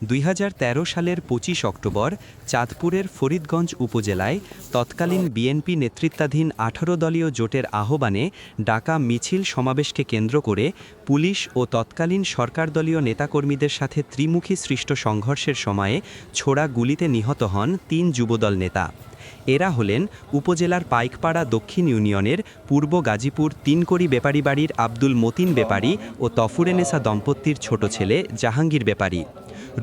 দুই হাজার তেরো সালের পঁচিশ অক্টোবর চাঁদপুরের ফরিদগঞ্জ উপজেলায় তৎকালীন বিএনপি নেতৃত্বাধীন আঠারো দলীয় জোটের আহ্বানে ডাকা মিছিল সমাবেশকে কেন্দ্র করে পুলিশ ও তৎকালীন সরকারদলীয় নেতাকর্মীদের সাথে ত্রিমুখী সৃষ্ট সংঘর্ষের সময়ে ছোড়া গুলিতে নিহত হন তিন যুবদল নেতা। এরা হলেন উপজেলার পাইকপাড়া দক্ষিণ ইউনিয়নের পূর্ব গাজীপুর তিনকড়ি বেপারী বাড়ির আব্দুল মতিন বেপারী ও তফুরেনেসা দম্পতির ছোট ছেলে জাহাঙ্গীর বেপারী।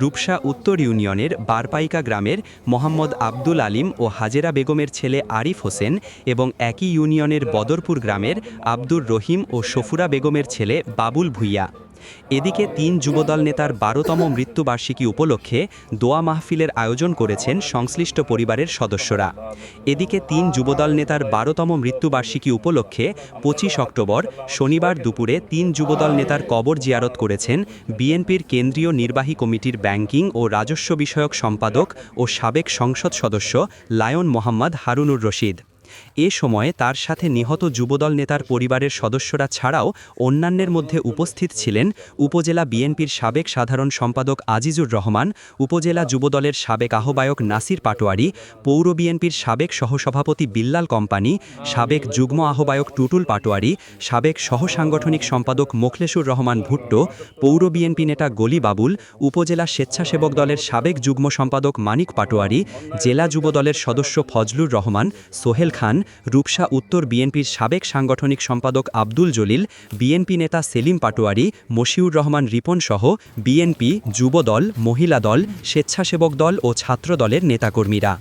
রূপসা উত্তর ইউনিয়নের বারপাইকা গ্রামের মোহাম্মদ আব্দুল আলিম ও হাজেরা বেগমের ছেলে আরিফ হোসেন এবং একই ইউনিয়নের বদরপুর গ্রামের আব্দুর রহিম ও সফুরা বেগমের ছেলে বাবুল ভুইয়া। এদিকে তিন যুবদল নেতার বারোতম মৃত্যুবার্ষিকী উপলক্ষে দোয়া মাহফিলের আয়োজন করেছেন সংশ্লিষ্ট পরিবারের সদস্যরা। এদিকে তিন যুবদল নেতার বারোতম মৃত্যুবার্ষিকী উপলক্ষে পঁচিশ অক্টোবর, শনিবার দুপুরে তিন যুবদল নেতার কবর জিয়ারত করেছেন বিএনপির কেন্দ্রীয় নির্বাহী কমিটির ব্যাংকিং ও রাজস্ব বিষয়ক সম্পাদক ও সাবেক সংসদ সদস্য লায়ন মোহাম্মদ হারুনুর রশিদ। এ সময়ে তার সাথে নিহত যুবদল নেতার পরিবারের সদস্যরা ছাড়াও অন্যান্যের মধ্যে উপস্থিত ছিলেন উপজেলা বিএনপির সাবেক সাধারণ সম্পাদক আজিজুর রহমান, উপজেলা যুবদলের সাবেক আহ্বায়ক নাসির পাটোয়ারি, পৌর বিএনপির সাবেক সহসভাপতি বিল্লাল কোম্পানি, সাবেক যুগ্ম আহ্বায়ক টুটুল পাটোয়ারি, সাবেক সহসাংগঠনিক সম্পাদক মোখলেসুর রহমান ভুট্টো, পৌর বিএনপি নেতা গলি বাবুল, উপজেলা স্বেচ্ছাসেবক দলের সাবেক যুগ্ম সম্পাদক মানিক পাটোয়ারি, জেলা যুবদলের সদস্য ফজলুর রহমান, সোহেল খান, রূপসা উত্তর বিএনপির সাবেক সাংগঠনিক সম্পাদক আব্দুল জলিল, বিএনপি নেতা সেলিম পাটোয়ারি, মশিউর রহমান রিপন সহ বিএনপি, যুবদল, মহিলা দল, স্বেচ্ছাসেবক দল ও ছাত্র দলের নেতাকর্মীরা।